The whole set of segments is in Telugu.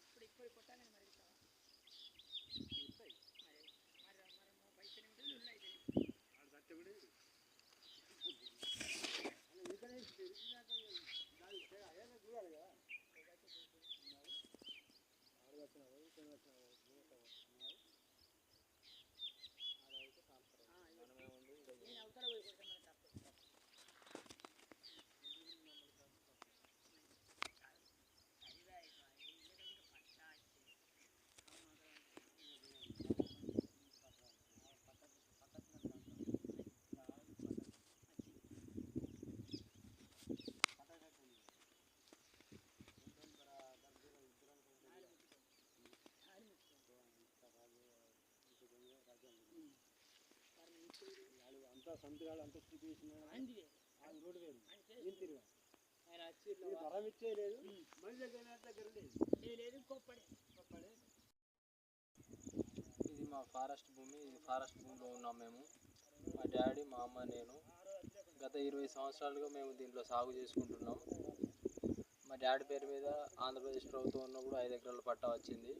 ఇప్పుడు ఇప్పుడు కొట్టాలని మరి ఇస్తావా? మరి మరి మరి పైసలు ఉంటుంది ఉల్లి అంతా సంతకాలు అంతా చూపించిన అంది. రోడ్డు వేరు. ఏం తిరిగా ఆయన వచ్చి ఇచ్చేయలేదు మనిషి దగ్గర లేదు. ఏ లేదు కొప్పడే. గొప్పడే. ఇది మా ఫారెస్ట్ భూమి. ఇది ఫారెస్ట్ భూమిలో ఉన్నాం మేము. మా డాడీ మా అమ్మ నేను. గత ఇరవై సంవత్సరాలుగా మేము దీంట్లో సాగు చేసుకుంటున్నాం. మా డాడీ పేరు మీద ఆంధ్రప్రదేశ్ ప్రభుత్వం ఉన్నప్పుడు ఐదు ఎకరాల పట్టా వచ్చింది.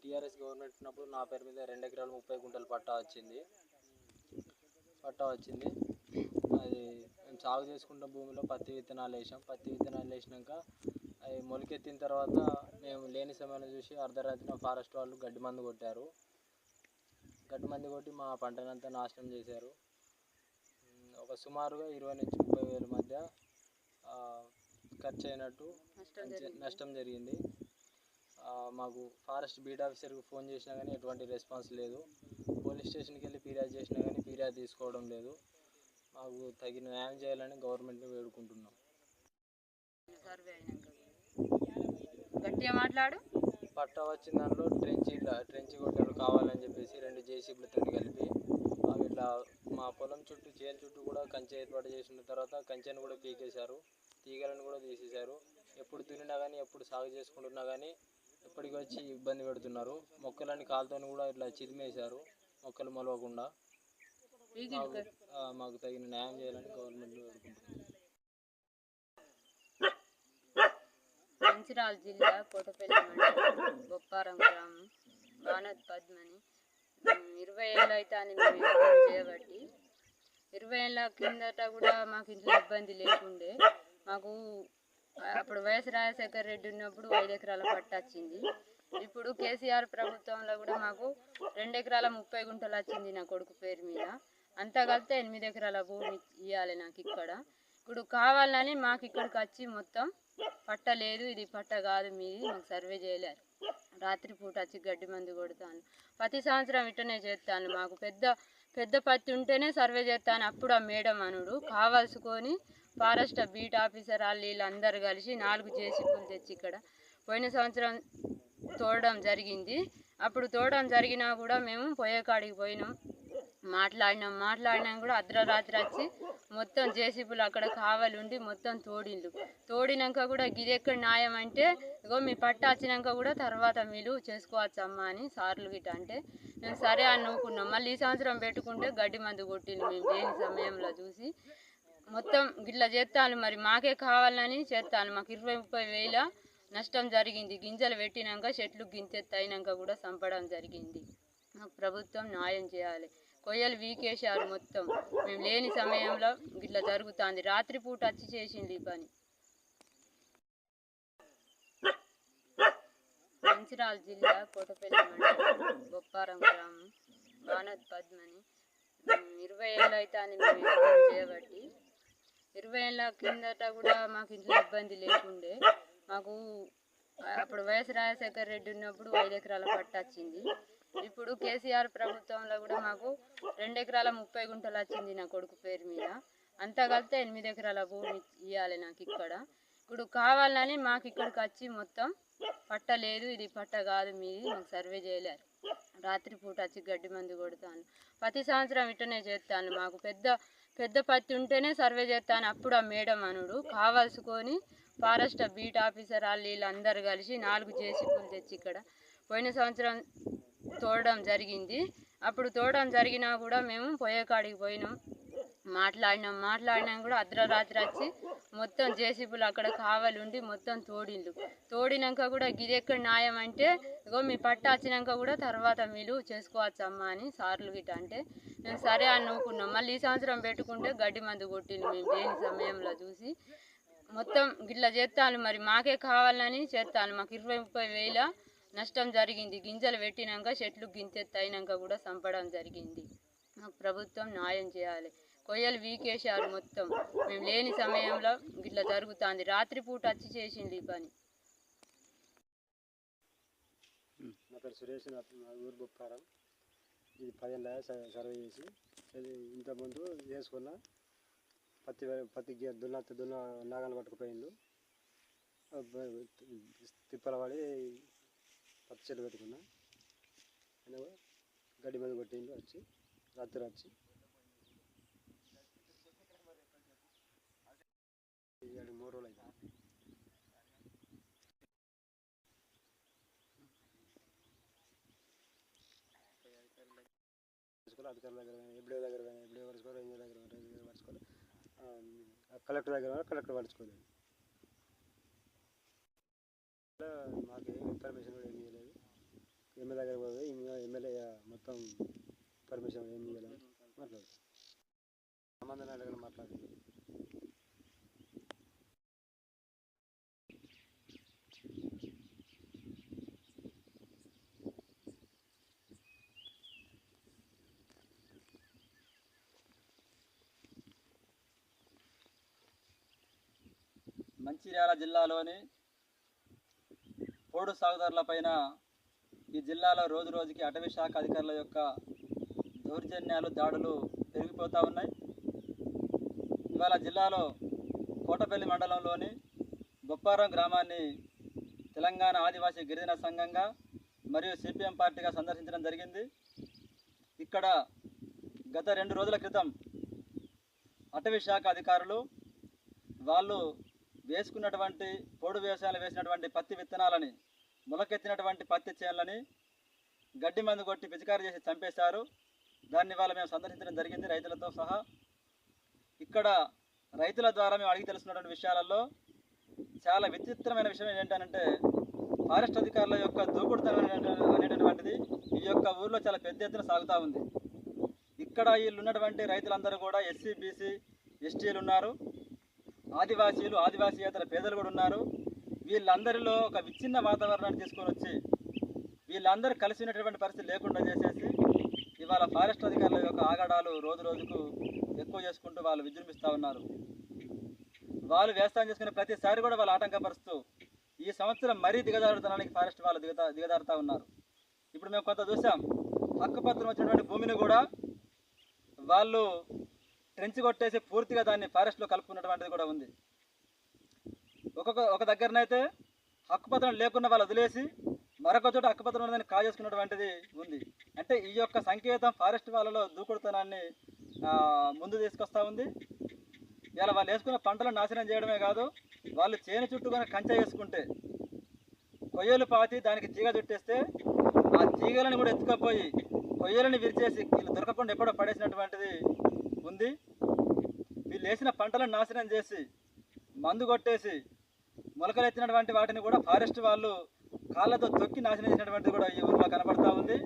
టీఆర్ఎస్ గవర్నమెంట్ ఉన్నప్పుడు నా పేరు మీద రెండు ఎకరాలు ముప్పై గుంటల పట్టా వచ్చింది. పట్టా వచ్చింది. అది మేము సాగు చేసుకున్న భూమిలో పత్తి విత్తనాలు వేసాం. పత్తి విత్తనాలు వేసినాక అవి మొలకెత్తిన తర్వాత మేము లేని సమయంలో చూసి అర్ధరాత్రిన ఫారెస్ట్ వాళ్ళు గడ్డి మందు కొట్టారు. గడ్డి మందు కొట్టి మా పంటనంతా నాశనం చేశారు. ఒక సుమారుగా ఇరవై నుంచి ముప్పై వేల మధ్య ఖర్చు అయినట్టు నష్టం జరిగింది. మాకు ఫారెస్ట్ బీట్ ఆఫీసర్కి ఫోన్ చేసినా కానీ ఎటువంటి రెస్పాన్స్ లేదు. పోలీస్ స్టేషన్కి వెళ్ళి ఫిర్యాదు చేసినా కానీ ఫిర్యాదు తీసుకోవడం లేదు. మాకు తగిన న్యాయం చేయాలని గవర్నమెంట్ని వేడుకుంటున్నాం. గట్టిగా మాట్లాడు. పట్టా వచ్చిన దాంట్లో ట్రెంచి ఇట్లా ట్రెంచి కొట్టారు కావాలని చెప్పేసి రెండు జేసీబీలతో కలిపి. అవి ఇట్లా మా పొలం చుట్టూ చేను చుట్టూ కూడా కంచె ఏర్పాటు చేసిన తర్వాత కంచెను కూడా పీకేశారు. తీగలను కూడా తీసేశారు. ఎప్పుడు దున్నినా కానీ ఎప్పుడు సాగు చేసుకుంటున్నా కానీ ఇప్పటికి వచ్చి ఇబ్బంది పెడుతున్నారు? మొక్కలన్నీ కాలుతో కూడా ఇట్లా చిదిమేశారు. మొక్కలు మొలవకుండా. మాకు తగిన న్యాయం చేయాలని గవర్నమెంట్ వేడుకుంటున్నాం మంచిర్యాల జిల్లా కోటపల్లి మండలం బొప్పారం గ్రామం వానత్ పద్మని ఇరవై ఏళ్ళు అయితే అని మేము చేయబట్టి. ఇరవై ఏళ్ళ కిందట కూడా మాకు ఇంట్లో ఇబ్బంది లేకుండే. మాకు అప్పుడు వైఎస్ రాజశేఖర రెడ్డి ఉన్నప్పుడు ఐదు ఎకరాల పట్ట వచ్చింది. ఇప్పుడు కేసీఆర్ ప్రభుత్వంలో కూడా మాకు రెండు ఎకరాల ముప్పై గుంటలు వచ్చింది నా కొడుకు పేరు మీద. అంతా కలిపితే ఎనిమిది ఎకరాల భూమి ఇవ్వాలి నాకు ఇక్కడ. ఇప్పుడు కావాలని మాకు ఇక్కడికి వచ్చి మొత్తం పట్ట లేదు ఇది పట్ట కాదు మీది మాకు సర్వే చేయలేరు. రాత్రిపూట వచ్చి గడ్డి మందు కొడతాను. ప్రతి సంవత్సరం ఇట్టనే చేస్తాను. మాకు పెద్ద పెద్ద పత్తి ఉంటేనే సర్వే చేస్తాను. అప్పుడు ఆ మేడం అనుడు కావాల్సుకొని ఫారెస్ట్ బీట్ ఆఫీసర్ వాళ్ళు వీళ్ళందరూ కలిసి నాలుగు జేసీబీలు తెచ్చి ఇక్కడ పోయిన సంవత్సరం తోడడం జరిగింది. అప్పుడు తోడడం జరిగినా కూడా మేము పోయే కాడికి పోయినాం. మాట్లాడినాం మాట్లాడినాం కూడా అర్ధరాత్రి వచ్చి మొత్తం జేసీబీలు అక్కడ కావాలి మొత్తం తోడిండ్లు తోడినాక కూడా గిది ఎక్కడ న్యాయం అంటే ఇగో మీ పట్ట వచ్చినాక కూడా తర్వాత మీరు చేసుకోవచ్చమ్మా అని సార్లు గిట్ట అంటే మేము సరే అని మళ్ళీ ఈ సంవత్సరం పెట్టుకుంటే గడ్డి మందు కొట్టిండు మేము లేని సమయంలో చూసి. మొత్తం గిట్లా చేస్తాను మరి మాకే కావాలని చేస్తాను మాకు ఇరవై ముప్పై వేల నష్టం జరిగింది. గింజలు పెట్టినాక చెట్లు గింజెత్తైనాక కూడా చంపడం జరిగింది. మాకు ప్రభుత్వం న్యాయం చేయాలి. కొయ్యలు వీకేశారు మొత్తం. మేము లేని సమయంలో గిట్లా జరుగుతుంది. రాత్రిపూట వచ్చి చేసింది ఈ పని. మంచిరాల జిల్లా కోటపల్లి మండలం బొప్పారం గ్రామం వానత్ పద్మని. ఇరవై ఏళ్ళు అయితే అని మేము చేయబట్టి. ఇరవై ఏళ్ళ కిందట కూడా మాకు ఇంట్లో ఇబ్బంది లేకుండే. మాకు అప్పుడు వైఎస్ రాజశేఖర రెడ్డి ఉన్నప్పుడు ఐదు ఎకరాల పట్ట వచ్చింది. ఇప్పుడు కేసీఆర్ ప్రభుత్వంలో కూడా మాకు రెండు ఎకరాల ముప్పై గుంటలు వచ్చింది నా కొడుకు పేరు మీద. అంతా కలిపితే ఎనిమిది ఎకరాల భూమి ఇవ్వాలి నాకు ఇక్కడ. ఇప్పుడు కావాలని మాకు ఇక్కడికి వచ్చి మొత్తం పట్ట లేదు ఇది పట్ట కాదు మీది మాకు సర్వే చేయలేరు. రాత్రిపూట వచ్చి గడ్డి మందు కొడతాను. ప్రతి సంవత్సరం ఇట్టనే చేస్తాను. మాకు పెద్ద పెద్ద పత్తి ఉంటేనే సర్వే చేస్తాను. అప్పుడు ఆ మేడం అనుడు కావాల్సుకొని ఫారెస్ట్ బీట్ ఆఫీసర్ వాళ్ళు వీళ్ళందరూ కలిసి నాలుగు జేసీబీలు తెచ్చి ఇక్కడ పోయిన సంవత్సరం తోడడం జరిగింది. అప్పుడు తోడడం జరిగినా కూడా మేము పోయే కాడికి పోయినాం. మాట్లాడినాం మాట్లాడినాం కూడా అర్ధరాత్రి వచ్చి మొత్తం జేసీబీలు అక్కడ కావాలి ఉండి మొత్తం తోడిండ్లు తోడినాక కూడా గిది ఎక్కడ న్యాయం అంటే ఇగో మీ పట్ట వచ్చినాక కూడా తర్వాత మీరు చేసుకోవచ్చు అని సార్లు గిట్ట అంటే మేము సరే అని నవ్వుకున్నాం. మళ్ళీ ఈ సంవత్సరం పెట్టుకుంటే గడ్డి మందు కొట్టిండు మేము లేని సమయంలో చూసి. మొత్తం గిట్లా చేస్తాను మరి మాకే కావాలని చేస్తాను మాకు ఇరవై ముప్పై వేల నష్టం జరిగింది. గింజలు పెట్టినాక చెట్లు గింతెత్తు అయినాక కూడా చంపడం జరిగింది. మాకు ప్రభుత్వం న్యాయం చేయాలి. కొయ్యలు వీకేశారు మొత్తం. మేము లేని సమయంలో ఇట్లా జరుగుతుంది. రాత్రిపూట వచ్చి చేసింది ఈ పని. నా పేరు సురేష్ నా ఊరు బొప్పారం. ఇది పదేళ్ళ సర్వే చేసి ఇంతకుముందు చేసుకున్న పత్తి పత్తి దున్న దున్న నాగలు పట్టుకుపోయిండు. తిప్పల పడి పత్తి చెట్టు పెట్టుకున్నా. గడ్డి మీద కొట్టిండు వచ్చి రాత్రి వచ్చి ఏడు మూడు రోజులు అవుతుంది పరుచుకోవాలి అధికారుల దగ్గర కానీ ఎప్పుడో దగ్గర కానీ ఎప్పుడో పరుచుకోవాలి ఎంజో దగ్గర కానీ రైతు దగ్గర పరుచుకోవాలి. ఆ, కలెక్టర్ దగ్గర కానీ కలెక్టర్ పరుచుకోలేదు. మాకు ఏం ఇన్ఫర్మేషన్ కూడా ఏమి ఇవ్వలేదు ఎమ్మెల్యే దగ్గర పోతే ఎమ్మెల్యే మొత్తం పర్మిషన్ ఏమి ఇవ్వలేదు మాట్లాడు సంబంధం అడగడం మాట్లాడి మంచిర్యాల జిల్లాలోని పోడు సాగుదారులపైన ఈ జిల్లాలో రోజు రోజుకి అటవీ శాఖ అధికారుల యొక్క దౌర్జన్యాలు దాడులు పెరిగిపోతూ ఉన్నాయి. ఇవాళ జిల్లాలో కోటపల్లి మండలంలోని బొప్పారం గ్రామాన్ని తెలంగాణ ఆదివాసీ గిరిజన సంఘంగా మరియు సిపిఎం పార్టీగా సందర్శించడం జరిగింది. ఇక్కడ గత రెండు రోజుల క్రితం అటవీ శాఖ అధికారులు వాళ్ళు వేసుకున్నటువంటి పోడు వ్యవసాయాలు వేసినటువంటి పత్తి విత్తనాలని మొలకెత్తినటువంటి పత్తి చేనులని గడ్డి మందు కొట్టి పిచికారి చేసి చంపేశారు. దాన్ని వాళ్ళ మేము సందర్శించడం జరిగింది రైతులతో సహా. ఇక్కడ రైతుల ద్వారా మేము అడిగి తెలుసుకున్నటువంటి విషయాలలో చాలా విచిత్రమైన విషయం ఏంటంటే ఫారెస్ట్ అధికారుల యొక్క దూకుడుతనం అనేటటువంటిది ఈ యొక్క ఊర్లో చాలా పెద్ద ఎత్తున సాగుతూ ఉంది. ఇక్కడ వీళ్ళు ఉన్నటువంటి రైతులందరూ కూడా ఎస్సీ బీసీ ఎస్టీలు ఉన్నారు. ఆదివాసీలు ఆదివాసీయేతర పేదలు కూడా ఉన్నారు. వీళ్ళందరిలో ఒక విచ్ఛిన్న వాతావరణాన్ని తీసుకొని వచ్చి వీళ్ళందరూ కలిసి ఉన్నటువంటి పరిస్థితి లేకుండా చేసేసి ఇవాళ ఫారెస్ట్ అధికారుల యొక్క ఆగడాలు రోజు రోజుకు ఎక్కువ చేసుకుంటూ వాళ్ళు విజృంభిస్తూ ఉన్నారు. వాళ్ళు వ్యవసాయం చేసుకునే ప్రతిసారి కూడా వాళ్ళు ఆటంకపరుస్తూ ఈ సంవత్సరం మరీ దిగజారుతనానికి ఫారెస్ట్ వాళ్ళు దిగదా దిగజారుతూ ఉన్నారు. ఇప్పుడు మేము కొంత చూసాం. హక్కుపత్రం వచ్చినటువంటి భూమిని కూడా వాళ్ళు ట్రెంచ్ కొట్టేసి పూర్తిగా దాన్ని ఫారెస్ట్లో కలుపుకున్నటువంటిది కూడా ఉంది. ఒక్కొక్క ఒక దగ్గరనైతే హక్కుపత్రం లేకుండా వాళ్ళు వదిలేసి మరొక చోట హక్కుపత్రం ఉన్నదని కాజేసుకున్నటువంటిది ఉంది. అంటే ఈ యొక్క సంకేతం ఫారెస్ట్ వాళ్ళలో దూకుడుతనాన్ని ముందు తీసుకొస్తా ఉంది. ఇలా వాళ్ళు వేసుకున్న పంటలను నాశనం చేయడమే కాదు వాళ్ళు చేను చుట్టూ కనుక కంచె వేసుకుంటే కొయ్యలు పాతి దానికి తీగ చుట్టేస్తే ఆ తీగలను కూడా ఎత్తుకపోయి కొయ్యలను విరిచేసి వీళ్ళు దొరకకుండా ఎప్పుడో పడేసినటువంటిది ఉంది. వీళ్ళు వేసిన పంటలను నాశనం చేసి మందు కొట్టేసి మొలకలు ఎత్తినటువంటి వాటిని కూడా ఫారెస్ట్ వాళ్ళు కాళ్ళతో తొక్కి నాశనం చేసినటువంటిది కూడా ఈ ఊరిలో కనబడతా ఉంది.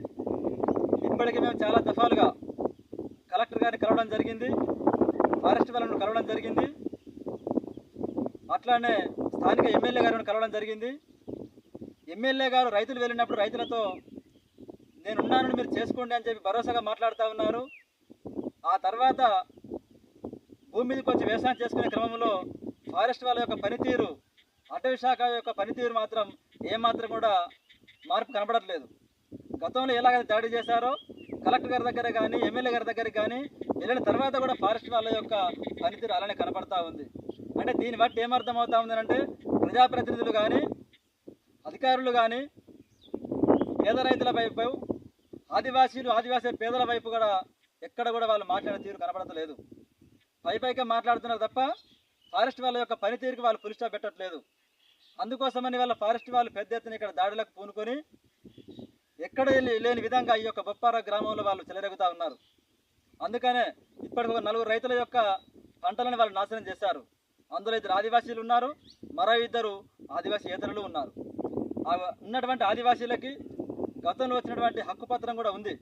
ఇప్పటికీ మేము చాలా దఫాలుగా కలెక్టర్ గారిని కలవడం జరిగింది. ఫారెస్ట్ వాళ్ళను కలవడం జరిగింది. అట్లానే స్థానిక ఎమ్మెల్యే గారిని కలవడం జరిగింది. ఎమ్మెల్యే గారు రైతులు వెళ్ళినప్పుడు రైతులతో నేనున్నానని మీరు చేసుకోండి అని చెప్పి భరోసాగా మాట్లాడుతూ ఉన్నారు. ఆ తర్వాత భూమి మీదకి వచ్చి వ్యవసాయం చేసుకునే క్రమంలో ఫారెస్ట్ వాళ్ళ యొక్క పనితీరు అటవీ శాఖ యొక్క పనితీరు మాత్రం ఏమాత్రం కూడా మార్పు కనబడట్లేదు. గతంలో ఎలాగైతే దాడి చేశారో కలెక్టర్ గారి దగ్గర కానీ ఎమ్మెల్యే గారి దగ్గర కానీ వెళ్ళిన తర్వాత కూడా ఫారెస్ట్ వాళ్ళ యొక్క పనితీరు అలానే కనపడతా ఉంది. అంటే దీన్ని బట్టి ఏమర్థం అవుతా ఉందంటే ప్రజాప్రతినిధులు కానీ అధికారులు కానీ పేద రైతుల వైపు ఆదివాసీలు ఆదివాసీ పేదల వైపు కూడా ఎక్కడ కూడా వాళ్ళు మాట్లాడే తీరు కనబడతలేదు పైపైకే మాట్లాడుతున్నారు తప్ప ఫారెస్ట్ వాళ్ళ యొక్క పనితీరుకి వాళ్ళు పులిస్టా పెట్టట్లేదు. అందుకోసమని వాళ్ళ ఫారెస్ట్ వాళ్ళు పెద్ద ఎత్తున ఇక్కడ దాడులకు పూనుకొని ఎక్కడ లేని విధంగా ఈ యొక్క బొప్పార గ్రామంలో వాళ్ళు చెలరెగుతూ ఉన్నారు. అందుకనే ఇప్పటికి ఒక నలుగురు రైతుల యొక్క పంటలను వాళ్ళు నాశనం చేశారు. అందులో ఇద్దరు ఆదివాసీలు ఉన్నారు మరో ఇద్దరు ఆదివాసీయేతరులు ఉన్నారు. ఉన్నటువంటి ఆదివాసీలకి గతంలో వచ్చినటువంటి హక్కు పత్రం కూడా ఉంది.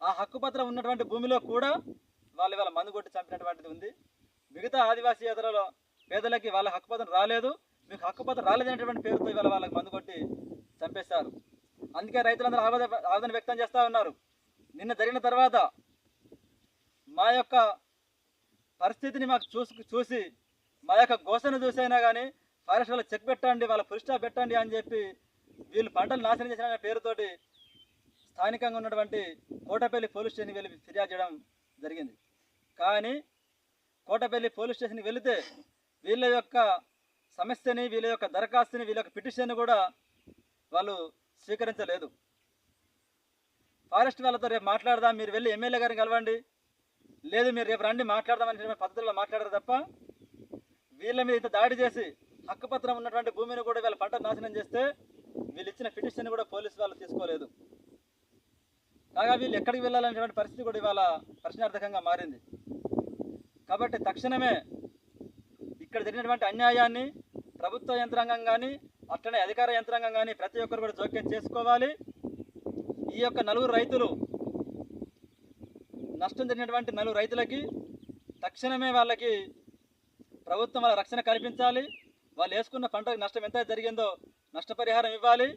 ఆ హక్కు పత్రం ఉన్నటువంటి భూమిలో కూడా వాళ్ళు ఇవాళ మందు కొట్టి చంపినటువంటిది ఉంది. మిగతా ఆదివాసీ ఆదివాసీయేతరుల పేదలకి వాళ్ళ హక్కుపత్రం రాలేదు. మీకు హక్కుపత్రం రాలేదనేటువంటి పేరుతో ఇవాళ వాళ్ళకి మందు కొట్టి చంపేశారు. అందుకే రైతులందరూ ఆవేద ఆవేదన వ్యక్తం చేస్తూ ఉన్నారు. నిన్న జరిగిన తర్వాత మా యొక్క పరిస్థితిని మాకు చూసి చూసి మా యొక్క గోసను చూసైనా కానీ ఫారెస్ట్ వాళ్ళు చెక్ పెట్టండి వాళ్ళ పురిష్టా పెట్టండి అని చెప్పి వీళ్ళు పంటలు నాశనం చేసిన పేరుతోటి స్థానికంగా ఉన్నటువంటి కోటపల్లి పోలీస్ స్టేషన్కి వెళ్ళి ఫిర్యాదు చేయడం జరిగింది. కానీ కోటపల్లి పోలీస్ స్టేషన్కి వెళితే వీళ్ళ యొక్క సమస్యని వీళ్ళ యొక్క దరఖాస్తుని వీళ్ళ యొక్క పిటిషన్ కూడా వాళ్ళు స్వీకరించలేదు. ఫారెస్ట్ వాళ్ళతో రేపు మాట్లాడదాం మీరు వెళ్ళి ఎమ్మెల్యే గారిని కలవండి. లేదు మీరు రేపు రండి మాట్లాడదామని పద్ధతిలో మాట్లాడరు తప్ప వీళ్ళ మీద ఇంత దాడి చేసి హక్కుపత్రం ఉన్నటువంటి భూమిని కూడా వీళ్ళ పంట నాశనం చేస్తే వీళ్ళు ఇచ్చిన పిటిషన్ కూడా పోలీసు వాళ్ళు తీసుకోలేదు. కాగా వీళ్ళు ఎక్కడికి వెళ్ళాలనేటువంటి పరిస్థితి కూడా ఇవాళ ప్రశ్నార్థకంగా మారింది. కాబట్టి తక్షణమే ఇక్కడ జరిగినటువంటి అన్యాయాన్ని ప్రభుత్వ యంత్రాంగం కానీ అట్లనే అధికార యంత్రాంగం కానీ ప్రతి ఒక్కరు కూడా జోక్యం చేసుకోవాలి. ఈ యొక్క నలుగురు రైతులు నష్టం జరిగినటువంటి నలుగురు రైతులకి తక్షణమే వాళ్ళకి ప్రభుత్వం వాళ్ళ రక్షణ కల్పించాలి. వాళ్ళు వేసుకున్న పంటకు నష్టం ఎంత జరిగిందో నష్టపరిహారం ఇవ్వాలి.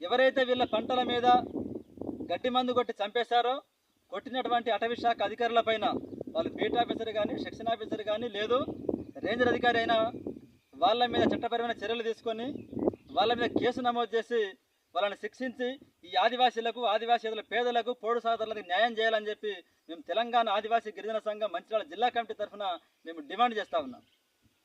ఎవరైతే వీళ్ళ పంటల మీద గడ్డి మందు కొట్టి చంపేశారో కొట్టినటువంటి అటవీ శాఖ అధికారుల పైన వాళ్ళు బీట్ ఆఫీసర్ కానీ సెక్షన్ ఆఫీసర్ కానీ లేదు రేంజర్ అధికారి అయినా వాళ్ళ మీద చట్టపరమైన చర్యలు తీసుకొని వాళ్ళ మీద కేసు నమోదు చేసి వాళ్ళని శిక్షించి ఈ ఆదివాసీలకు ఆదివాసీల పేదలకు పోడు సాధనలకు న్యాయం చేయాలని చెప్పి మేము తెలంగాణ ఆదివాసీ గిరిజన సంఘం మంచిర్యాల జిల్లా కమిటీ తరఫున మేము డిమాండ్ చేస్తూ ఉన్నాం.